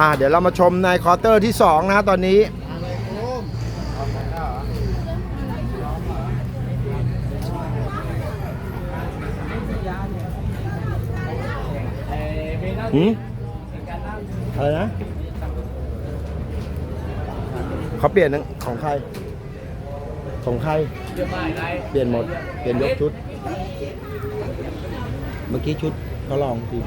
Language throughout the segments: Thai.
อ่าเดี๋ยวเรามาชมในควอเตอร์ที่ 2 นะฮะตอนนี้ หืมอะไรนะเขาเปลี่ยนนะของใคร ของใคร เปลี่ยนหมด เปลี่ยนยกชุด เมื่อกี้ชุดเขาลองที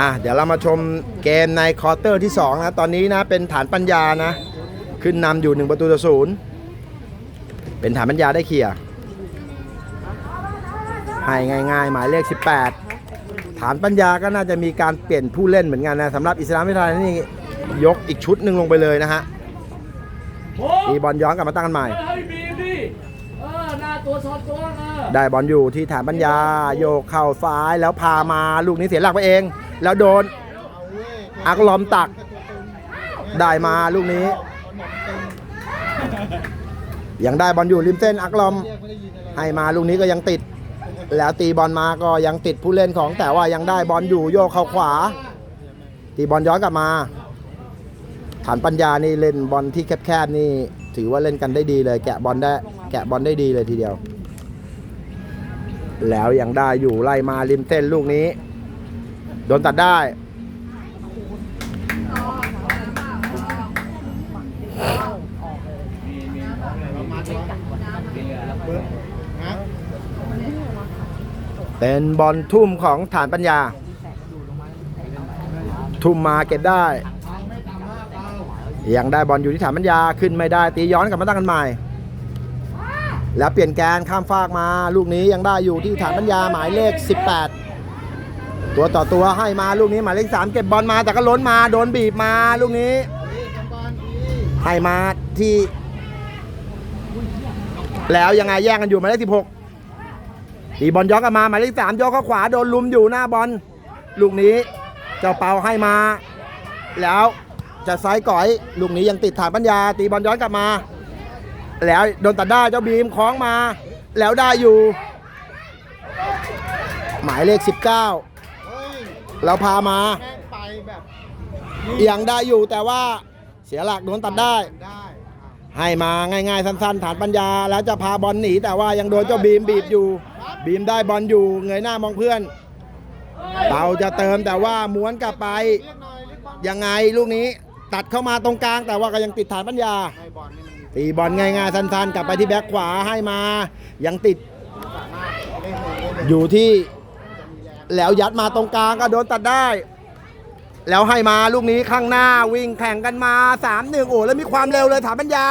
อะเดี๋ยวเรามาชมเกมในควอเตอร์ที่2นะตอนนี้นะเป็นฐานปัญญานะ ขึ้นนำอยู่ 1 ประตูต่อศูนย์เป็นฐานปัญญาได้เคลีย์ให้ง่ายๆ หมายเลข 18 ฐานปัญญาก็น่าจะมีการเปลี่ยนผู้เล่นเหมือนกันนะสำหรับอิสลามวิทยานี่ยกอีกชุดหนึ่งลงไปเลยนะฮะตีบอลย้อนกลับมาตั้งกันใหม่ได้บอลอยู่ที่ฐานปัญญาโยกเข้าซ้ายแล้วพามาลูกนี้เสียหลักไปเอง แล้วโดนอักลอมตัก ได้มาลูกนี้ ยังได้บอลอยู่ริมเส้นอักลอม ให้มาลูกนี้ก็ยังติด แล้วตีบอลมาก็ยังติดผู้เล่นของ แต่ว่ายังได้บอลอยู่โยกเข้าขวา ตีบอลย้อนกลับมาฐานปัญญานี่เล่นบอลที่แคบๆนี่ ถือว่าเล่นกันได้ดีเลย แกะบอลได้ แกะบอลได้ดีเลยทีเดียว แล้วยังได้อยู่ไล่มาริมเส้นลูกนี้ โดนตัดได้ เป็นบอลทุ่มของฐานปัญญา ทุ่มมาเก็บได้ยังได้บอลอยู่ที่ฐานปัญญาขึ้นไม่ได้ ตีย้อนกลับมาตั้งกันใหม่ แล้วเปลี่ยนแกนข้ามฟากมา ลูกนี้ยังได้อยู่ที่ฐานปัญญาหมายเลข 18 ตัวต่อตัวให้มาลูกนี้หมายเลข3เก็บบอลมาแต่ก็ล้นมาโดนบีบมาลูกนี้ให้มาที่ แล้วยังไงแย่งกันอยู่หมายเลข16ตีบอลย้อนกลับมาหมายเลข3ย้อนเข้าขวาโดนลุมอยู่หน้าบอลลูกนี้เจ้าเปาให้มา แล้วจะซ้ายก่อยลูกนี้ยังติดฐานปัญญา ตีบอลย้อนกลับมา แล้วโดนตัดได้เจ้าบีมคล้องมา แล้วได้อยู่ หมายเลข 19 เราพามาแม่งไปแบบยังได้อยู่แต่ว่าเสียหลักโดนตัดได้ ได้ให้มาง่ายๆสั้นๆฐานปัญญา แล้วจะพาบอลหนีแต่ว่ายังโดนเจ้าบีมบีบอยู่ บีมได้บอลอยู่เงยหน้ามองเพื่อนเปาจะเติมแต่ว่าม้วนกลับไป เรียกหน่อยเรียกบอลยังไงลูกนี้ตัดเข้ามาตรงกลาง แต่ว่าก็ยังติดฐานปัญญาให้บอลนี่มันมีตีบอลง่ายๆสั้นๆ กลับไปที่แบ็คขวาให้มา ยังติด สามารถเล่นเลยเล่นเลยอยู่ที่ แล้วยัดมาตรงกลางก็โดนตัดได้ แล้วให้มาลูกนี้ข้างหน้าวิ่งแข่งกันมา3ามหนึ่งโอ้แล้วมีความเร็วเลยฐานปัญญา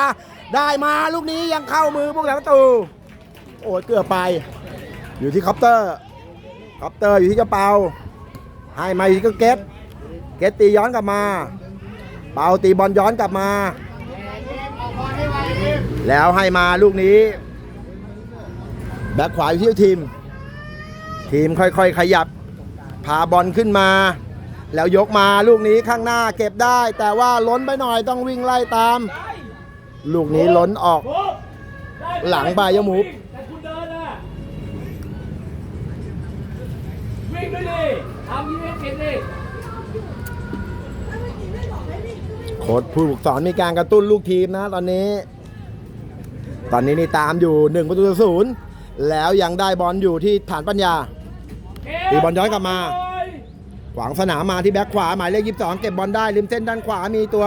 ได้มาลูกนี้ยังเข้ามือพวกแหลมประตู โอ้เกือบไป อยู่ที่คอปเตอร์คอปเตอร์อยู่ที่กระเป๋าให้มาอยู่ที่ก็เก็ตเก็ตตีย้อนกลับมา เปาตีบอลย้อนกลับมา แล้วให้มาลูกนี้ แบ็คขวาอยู่ที่ทีม ทีมค่อยๆ ขยับ พาบอลขึ้นมา แล้วยกมาลูกนี้ข้างหน้าเก็บได้ แต่ว่าล้นไปหน่อยต้องวิ่งไล่ตาม ลูกนี้ล้นออก หลังไปยะหมูแต่คุณเดินน่ะวิ่งด้วยดิทำยิ่ห้เก่งดิโค้ชผู้ฝึกสอนมีการกระตุ้นลูกทีมนะ ตอนนี้ ตอนนี้นี่ตามอยู่1ประตูศูนย์ แล้วยังได้บอลอยู่ที่ฐานปัญญาตีบอลย้อนกลับมา ขวางสนามมาที่แบ็คขวาหมายเลข22เก็บบอลได้ริมเส้นด้านขวามีตัว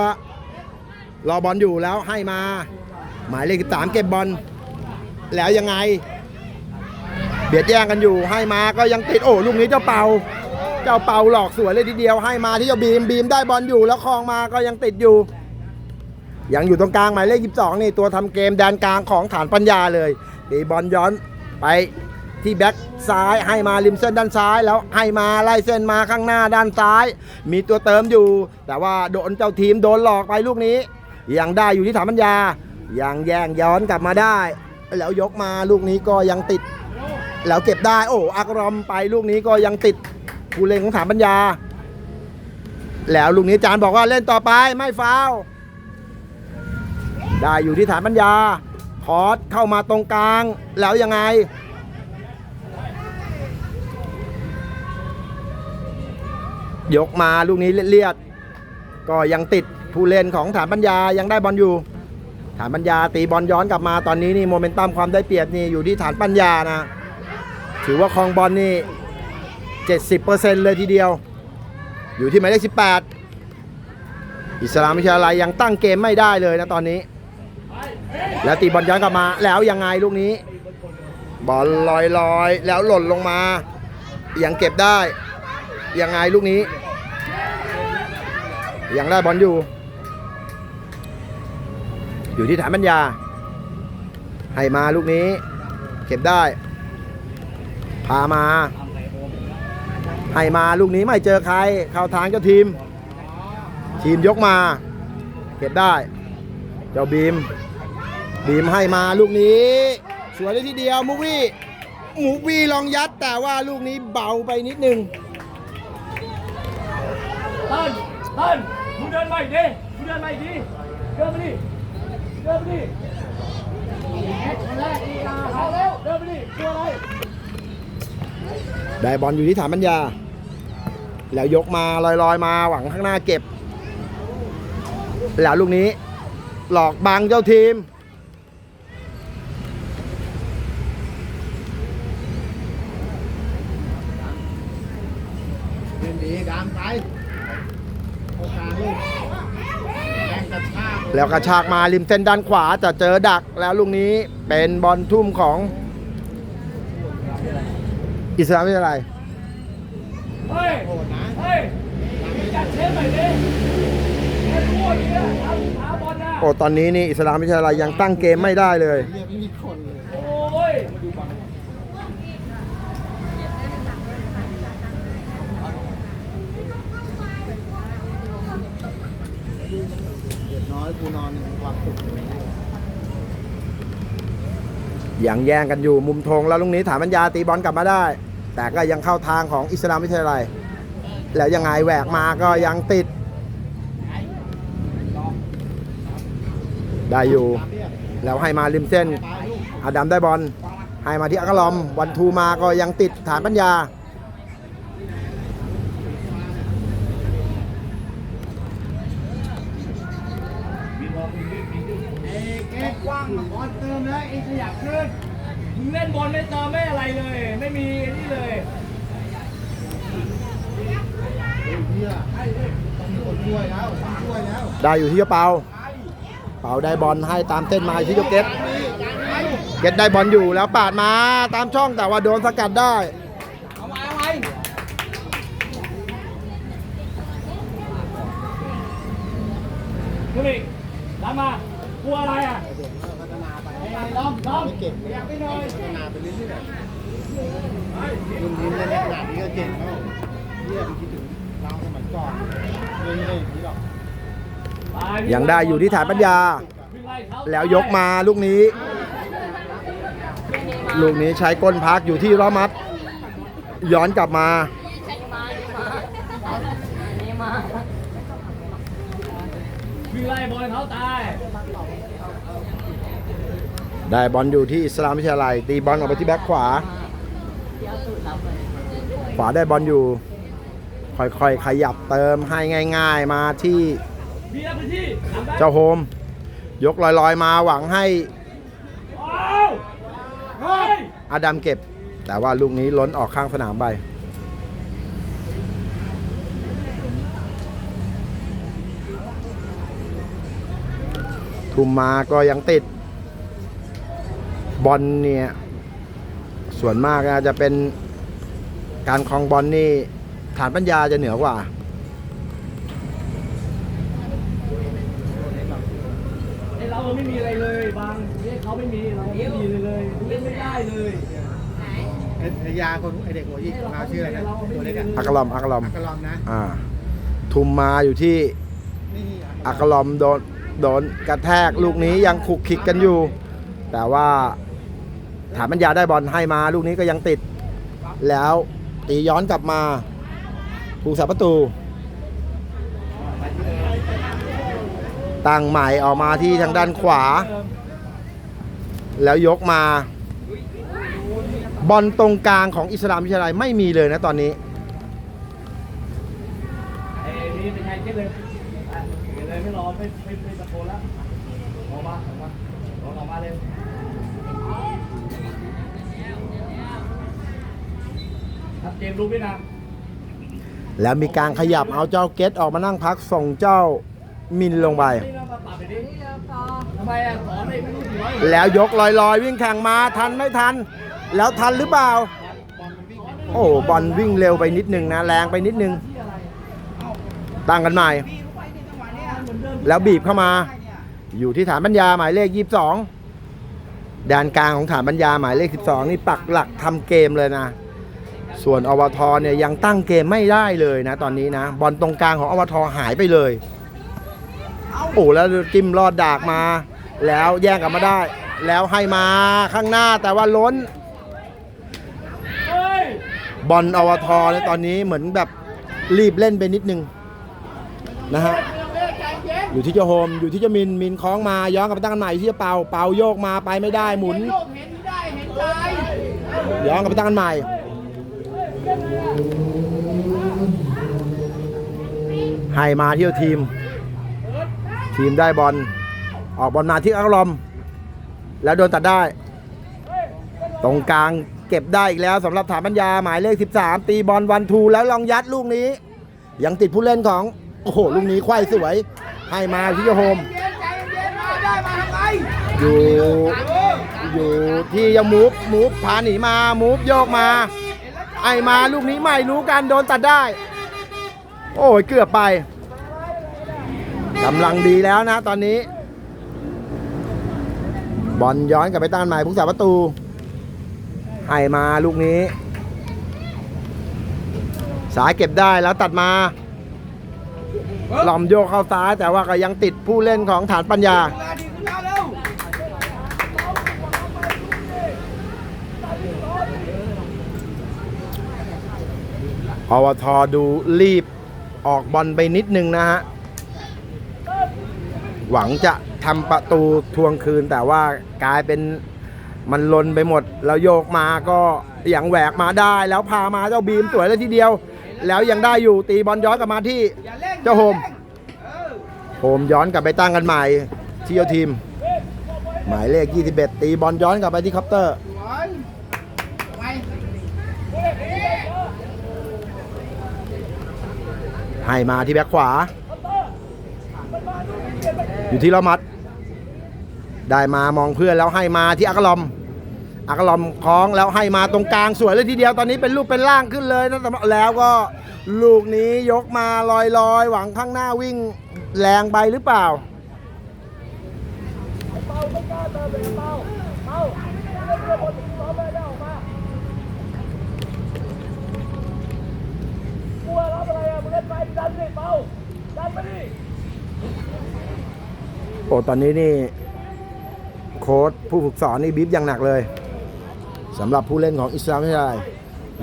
รอบอลอยู่แล้วให้มา หมายเลข13เก็บบอลแล้วยังไง เบียดแย่งกันอยู่ให้มาก็ยังติดโอ้ลูกนี้เจ้าเป่า เจ้าเป่าหลอกสวยเลยทีเดียวให้มาที่เจ้าบีมบีมได้บอลอยู่แล้วคลองมาก็ยังติดอยู่ยังอยู่ตรงกลางหมายเลข 22 นี่ตัวทำเกมแดนกลางของฐานปัญญาเลยตีบอลย้อน ไปที่แบ็คซ้ายให้มาริมเส้นด้านซ้าย แล้วให้มาไล่เส้นมาข้างหน้าด้านซ้าย มีตัวเติมอยู่ แต่ว่าโดนเจ้าทีมโดนหลอกไปลูกนี้ ยังได้อยู่ที่ฐานปัญญายังแย่งย้อนกลับมาได้ แล้วยกมาลูกนี้ก็ยังติด แล้วเก็บได้โอ้อักรอมไปลูกนี้ก็ยังติดผู้เล่นของฐานปัญญา แล้วลูกนี้จารย์บอกว่าเล่นต่อไปไม่ฟาวได้อยู่ที่ฐานปัญญา คอสเข้ามาตรงกลาง แล้วยังไง ยกมาลูกนี้เลียดก็ยังติดผู้เล่นของฐานปัญญายังได้บอลอยู่ ฐานปัญญาตีบอลย้อนกลับมาตอนนี้นี่โมเมนตัมความได้เปรียบนี่อยู่ที่ฐานปัญญานะ ถือว่าครองบอลนี่70%เลยทีเดียว อยู่ที่หมายเลข18 อิสลามวิทยาลัยยังตั้งเกมไม่ได้เลยนะตอนนี้ แล้วตีบอลย้อนกลับมาแล้วยังไงลูกนี้ บอลลอยลอยแล้วหล่นลงมา ยังเก็บได้ ยังไงลูกนี้ ยังได้บอลอยู่ อยู่ที่ฐานปัญญา ให้มาลูกนี้ เก็บได้ พามา ให้มาลูกนี้ไม่เจอใคร เข้าทางเจ้าทีม ทีมยกมา เก็บได้ เจ้าบีม บีมให้มาลูกนี้ สวยเลยทีเดียวมูวี่มูวี่ลองยัดแต่ว่าลูกนี้เบาไปนิดนึงเติ้ลเติ้ลมึงเดินมาอีกดิมึงเดินมาอีกดิเดินมาดิเดินมาดิแอคชั่นแรกอีกาเอาเร็วเดินมาดิกลัวอะไรได้บอลอยู่ที่ฐานปัญญา แล้วยกมาลอยๆมาหวังข้างหน้าเก็บ แล้วลูกนี้ หลอกบังเจ้าทีม เล่นดีดามไปโอกาสลูกแรงกระชาก แล้วกระชากมาริมเส้นด้านขวาจะเจอดักแล้วลูกนี้เป็นบอลทุ่มของอิสลามวิทยาลัยเอยดิเชฟพูดอย่างเงี้ยทำขาบอลนะโอ้ตอนนี้นี่อิสลามวิทยาลัยยังตั้งเกมไม่ได้เลย เรียกไม่มีคนเลย โอ้ย เด็ กูนอนวามสุขเลยยังแย่งกันอยู่มุมธงแล้วลูกนี้ฐานปัญญาตีบอลกลับมาได้ แต่ก็ยังเข้าทางของอิสลามวิทยาลัย แล้วยังไงแหวกมาก็ยังติด ได้อยู่ แล้วให้มาริมเส้นอาดัมได้บอลให้มาที่อักลอมวันทูมาก็ยังติดฐานปัญญา เอ้เก๊กว่างบอลเติมแล้วเองขยับขึ้นมึงเล่นบอลไม่เติมไม่อะไรเลย ไม่มีนี่เลยเฮ้ยเฮียต้องมีคนช่วยแล้วต้องช่วยแล้วได้อยู่ที่เจ้าเปาเปาได้บอลให้ตามเส้นมาที่เจ้าเกตเกตได้บอลอยู่แล้วปาดมาตามช่องแต่ว่าโดนสกัดได้เอาไว้เอาไว้คุณอีกตามมากลัวอะไรอะ เก่งเลยพัฒนาไปเรื่อยๆรุ่นนี้ในขนาดนี้ก็เก่งแล้วเรียกคิดถึงเราสมัยก่อนเล่นไม่ได้อย่างนี้หรอกยังได้อยู่ที่ฐานปัญญาวิ่งไล่เขาแล้วยกมาลูกนี้ ลูกนี้ใช้ก้นพักอยู่ที่ล้อมัด ย้อนกลับมาวิ่งไล่บอลเขาตาย ได้บอลอยู่ที่สลามวิทยาลัย ตีบอลออกไปที่แบ็คขวา ขวาได้บอลอยู่ ค่อยๆ ขยับเติมให้ง่าย ๆ มาที่เจ้าโฮม ยกลอยๆ มาหวังให้อาเฮ้ยอาดัมเก็บ แต่ว่าลูกนี้ล้นออกข้างสนามไปทุมมาก็ยังติด บอลเนี่ยส่วนมากนะจะเป็นการคลองบอลนี่ฐานปัญญาจะเหนือกว่า ไอเราไม่มีอะไรเลยบางเนี่ยเขาไม่มีเราไม่มีเลยเลยเล่นไม่ได้เลยไอ้ไอ้ยาคนไอเด็กหัวยิกมาชื่ออะไรนะตัวเล็กอะอักลอมอักลอมอักกะลอมนะอ่า ทุมมาอยู่ที่นี่อักลอมโดนโดนกระแทกลูกนี้ยังขุกขิกกันอยู่ แต่ว่า ฐานปัญญาได้บอลให้มา ลูกนี้ก็ยังติด แล้วตีย้อนกลับมาผู้สาประตู ตั้งใหม่ออกมาที่ทางด้านขวา แล้วยกมา บอลตรงกลางของอิสลามวิทยาลัยไม่มีเลยนะตอนนี้ไงเก็บเลยอะเก็บเลยไม่รอไม่ไม่ไม่ตะโกนแล้วออกมา ครับเกมลุกด้วยนะแล้วมีการขยับเอาเจ้าเกตออกมานั่งพักส่งเจ้ามินลงไป นี่เรามาปรับไปดิทำไมอะสอนไม่ไม่รู้กี่ร้อยแล้วยกลอยๆ วิ่งแข่งมาทันไม่ทัน แล้วทันหรือเปล่า โอ้บอลวิ่งเร็วไปนิดนึงนะแรงไปนิดนึงตั้งกันใหม่ แล้วบีบเข้ามา อยู่ที่ฐานปัญญาหมายเลข 22 ด้านกลางของฐานปัญญาหมายเลข 12 นี่ปักหลักทำเกมเลยนะ ส่วนอวทเนี่ยยังตั้งเกมไม่ได้เลยนะ ตอนนี้นะ บอลตรงกลางของอวทหายไปเลยโอ้แล้วจิ้มลอดดากมา แล้วแย่งกลับมาได้ แล้วให้มาข้างหน้าแต่ว่าล้น บอลอวทเนี่ยตอนนี้เหมือนแบบรีบเล่นไปนิดนึงนะฮะอยู่ที่เจ้าโฮมอยู่ที่เจ้ามินมินคล้องมาย้อนกลับไปตั้งกันใหม่ที่เจ้าเปาเปาโยกมาไปไม่ได้หมุนย้อนกลับไปตั้งกันใหม่ ให้มาเที่ยวทีม ทีมได้บอลออกบอลมาที่อัครอม แล้วโดนตัดได้ ตรงกลางเก็บได้อีกแล้วสำหรับฐานปัญญาหมายเลข 13 ตีบอลวันทูแล้วลองยัดลูกนี้ ยังติดผู้เล่นของ โอ้โห ลูกนี้ไขว้สวย ให้มาที่โฮมอยู่อยู่ที่ยังมูฟมูฟพาหนีมามูฟโยกมา ไอมาลูกนี้ไม่รู้กันโดนตัดได้ โอ้ยเกือบไปกำลังดีแล้วนะตอนนี้ บอลย้อนกลับไปต้านใหม่ผู้สาประตูให้มาลูกนี้ สายเก็บได้แล้วตัดมาหล่อมโยกเข้าซ้ายแต่ว่าก็ยังติดผู้เล่นของฐานปัญญา อวทดูรีบออกบอลไปนิดนึงนะฮะ หวังจะทำประตูทวงคืนแต่ว่ากลายเป็นมันลนไปหมด แล้วโยกมาก็ยังแหวกมาได้ แล้วพามาเจ้าบีมสวยเลยทีเดียว แล้วยังได้อยู่ตีบอลย้อนกลับมาที่เจ้าโฮมโฮมย้อนกลับไปตั้งกันใหม่ที่เจ้าทีม หมายเลข 21 ตีบอลย้อนกลับไปที่คอปเตอร์ ให้มาที่แบ็คขวา อยู่ที่ละมัด ได้มามองเพื่อนแล้วให้มาที่อักลอมอักลอมคล้องแล้วให้มาตรงกลางสวยเลยทีเดียวตอนนี้เป็นลูกเป็นล่างขึ้นเลยนะแล้วก็ลูกนี้ยกมาลอยลอยๆ หวังข้างหน้าวิ่งแรงไปหรือเปล่า ดันดิเปาดันไปดิโอ้ตอนนี้นี่ โค้ชผู้ฝึกสอนนี่บีบอย่างหนักเลยสำหรับผู้เล่นของอิสลามวิทยาลัย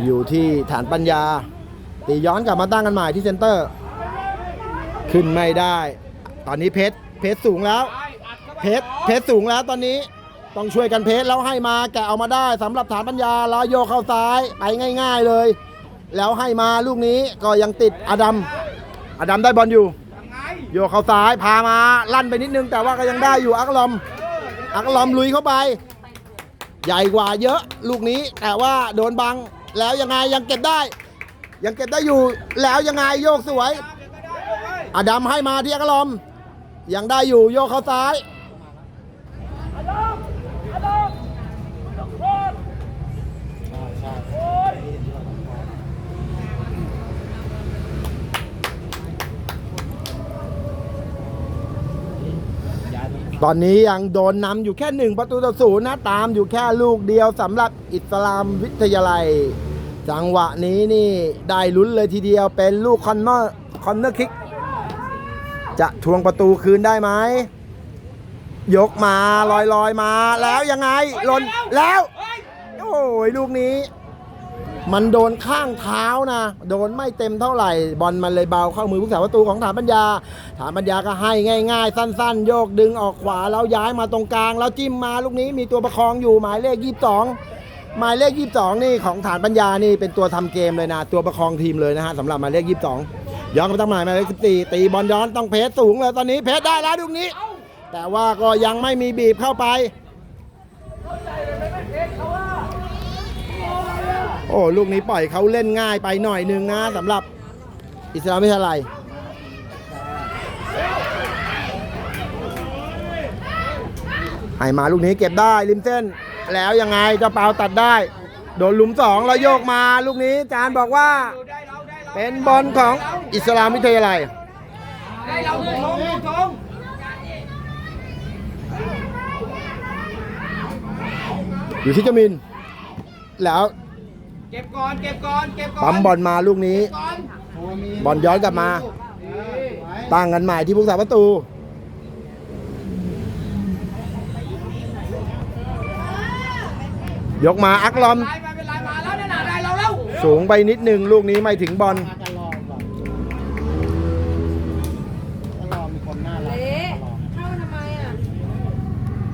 อยู่ที่ฐานปัญญา ตีย้อนกลับมาตั้งกันใหม่ที่เซ็นเตอร์ ขึ้นไม่ได้ ตอนนี้เพชรเพชรสูงแล้ว เพชรเพชรสูงแล้วตอนนี้ต้องช่วยกันเพชรแล้วให้มาแกะเอามาได้สำหรับฐานปัญญาแล้วโยเข้าซ้ายไปง่าย ๆเลย แล้วให้มาลูกนี้ก็ยังติดอดัมอดัมได้บอลอยู่โยกเข้าซ้ายพามาลั่นไปนิดนึง แต่ว่าก็ยังได้อยู่อักลอมอักลอมลุยเข้าไป ใหญ่กว่าเยอะลูกนี้แต่ว่าโดนบังแล้วยังไงยังเก็บได้ ยังเก็บได้อยู่แล้วยังไงโยกสวยอดัมให้มาที่อักลอม ยังได้อยู่โยกเข้าซ้าย อดอมอดอมไม่ต้องโทษโอ้ย ตอนนี้ยังโดนนำอยู่แค่หนึ่งประตูต่อศูนย์นะตามอยู่แค่ลูกเดียวสำหรับอิสลามวิทยาลัย จังหวะนี้นี่ได้ลุ้นเลยทีเดียวเป็นลูกคอนเนอร์คอนเนอร์คิก จะทวงประตูคืนได้ไหมยกมาลอยลอยมาแล้วยังไงหล่นแล้ว โอ้ยลูกนี้ มันโดนข้างเท้านะ โดนไม่เต็มเท่าไหร่ บอลมันเลยเบาเข้ามือผู้สาประตูของฐานปัญญา ฐานปัญญาก็ให้ง่าย ๆ สั้น ๆ โยกดึงออกขวาแล้วย้ายมาตรงกลาง แล้วจิ้มมาลูกนี้มีตัวประคองอยู่หมายเลข 22 หมายเลข 22 นี่ของฐานปัญญานี่เป็นตัวทำเกมเลยนะ ตัวประคองทีมเลยนะฮะสำหรับหมายเลข 22 ย้อนกลับมาตั้งหมายหมายเลขสิบสี่ตีบอลย้อนต้องเพชรสูงเลยตอนนี้เพชรได้แล้วลูกนี้ แต่ว่าก็ยังไม่มีบีบเข้าไป โอ้ลูกนี้ปล่อยเขาเล่นง่ายไปหน่อยนึงนะสำหรับอิสลามวิทยายให้มาลูกนี้เก็บได้ริมเส้น แล้วยังไงเจ้าเปาตัดได้ โดนหลุมสองแล้วโยกมาลูกนี้จานบอกว่า เป็นบอลของอิสลามวิทยาลัยได้เราเลยทงทงอยู่ที่จมิน แล้ว เก็บก่อน เก็บก่อน เก็บก่อนปั๊มบอลมาลูกนี้ ก่อนโอ้มีบอลย้อนกลับมาเออไว้ตั้งกันใหม่ที่ผู้สาประตู ยกมาอักลอมไล่ไปเป็นไรมาแล้วเนี่ยนะได้เราแล้วสูงไปนิดหนึ่งลูกนี้ไม่ถึงบอลมากันรอก่อนก็รอมีคนน่ารักเละเข้าทำไมอะ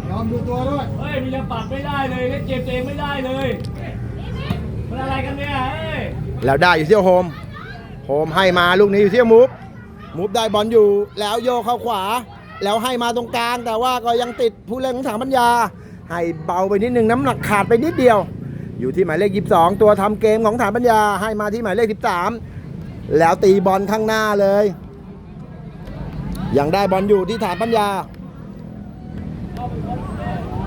ยอมดูตัวด้วย เฮ้ยมันยังปัดไม่ได้เลยเล่นเกมตัวเองไม่ได้เลยมัน อะไรกันเนี่ยเฮ้ยแล้วได้อยู่ที่โฮม โฮมให้มาลูกนี้อยู่ที่มูฟ มูฟได้บอลอยู่ แล้วโยกเข้าขวา แล้วให้มาตรงกลาง แต่ว่าก็ยังติดผู้เล่นของถังปัญญา ให้เบาไปนิดหนึ่งน้ำหนักขาดไปนิดเดียว อยู่ที่หมายเลข 22 ตัวทำเกมของฐานปัญญา ให้มาที่หมายเลข 13 แล้วตีบอลข้างหน้าเลย ยังได้บอลอยู่ที่ฐานปัญญา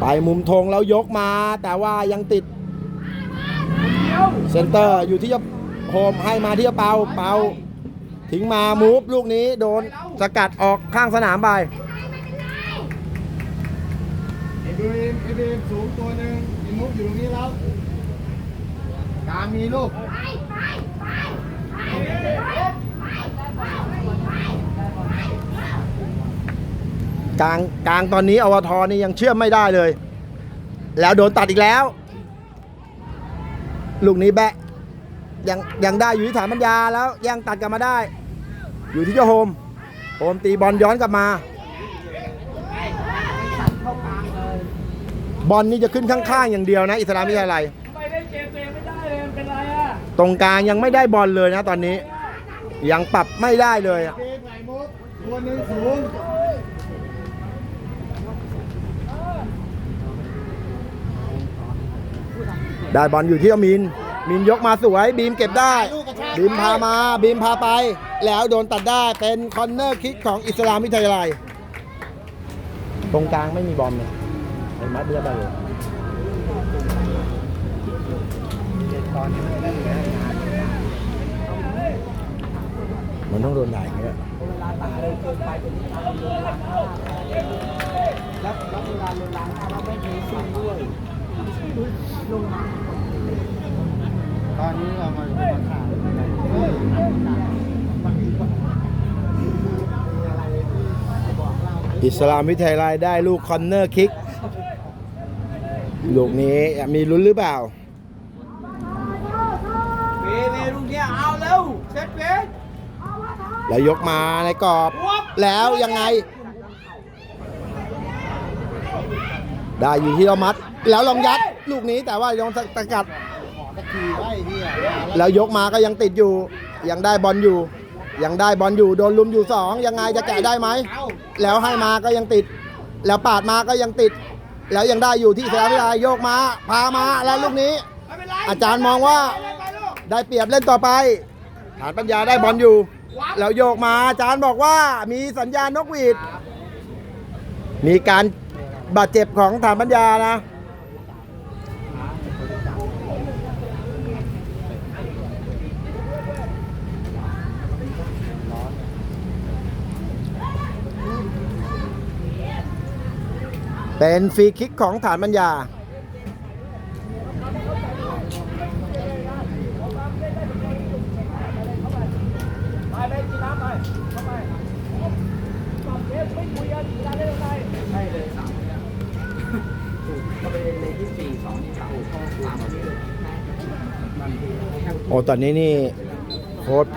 ไปมุมธงแล้วยกมาแต่ว่ายังติด เซนเตอร์อยู่ที่เจ้าโฮมให้มาที่เจ้าเปาเปาทิ้งมามูฟลูกนี้โดนสกัดออกข้างสนามไปไอ้บีมไอ้บีมสูงตัวหนึ่งไอ้มุกอยู่ตรงนี้แล้วกลางมีลูกกลางกลางตอนนี้อวทนี่ยังเชื่อมไม่ได้เลย แล้วโดนตัดอีกแล้ว ลูกนี้แบะยังยังได้อยู่ที่ฐานปัญญาแล้วยังตัดกลับมาได้ อยู่ที่เจ้าโฮมโฮมตีบอลย้อนกลับมา บอลนี่จะขึ้นข้างๆอย่างเดียวนะ อิสลามวิทยาลัยทำไมเล่นเกมตัวเองไม่ได้เลยมันเป็นไรอะตรงกลางยังไม่ได้บอลเลยนะตอนนี้ ยังปรับไม่ได้เลยอะบีมไอ้มุกตัวหนึ่งสูง ได้บอลอยู่ที่เจ้ามิน มินยกมาสวยบีมเก็บได้ บีมพามาบีมพาไป แล้วโดนตัดได้เป็นคอนเนอร์คิกของอิสลามวิทยาลัย ตรงกลางไม่มีบอลเลยไอ้มัดเลือกได้เลยตอนนี้เล่นเลยมันต้องโดนด่าอย่างเงี้ย ตอนนี้เรามาดูข่าวอิสลามวิทยาลัยได้ลูกคอนเนอร์คิก ลูกนี้มีลุ้นหรือเปล่าเบเบลุงเนี่ยเอาเร็วเซตเบแล้วยกมาในกรอบ แล้วยังไง ได้อยู่ที่เรามัด แล้วลองยัด ลูกนี้แต่ว่ายงสกัดขอตะคีไว้เฮียแล้วยกมาก็ยังติดอยู่ ยังได้บอลอยู่ ยังได้บอลอยู่โดนลุมอยู่สองยังไงจะแกะได้ไหมแล้วให้มาก็ยังติด แล้วปาดมาก็ยังติด แล้วยังได้อยู่ที่สนามวิทยาโยกมาพามาแล้วลูกนี้ อาจารย์มองว่าไปลูกได้เปรียบเล่นต่อไป ฐานปัญญาได้บอลอยู่ แล้วโยกมาอาจารย์บอกว่ามีสัญญาณนกหวีดมีการบาดเจ็บของฐานปัญญานะ เป็นฟรีคิกของฐานปัญญา โอ้ ตอนนี้นี่โค้ช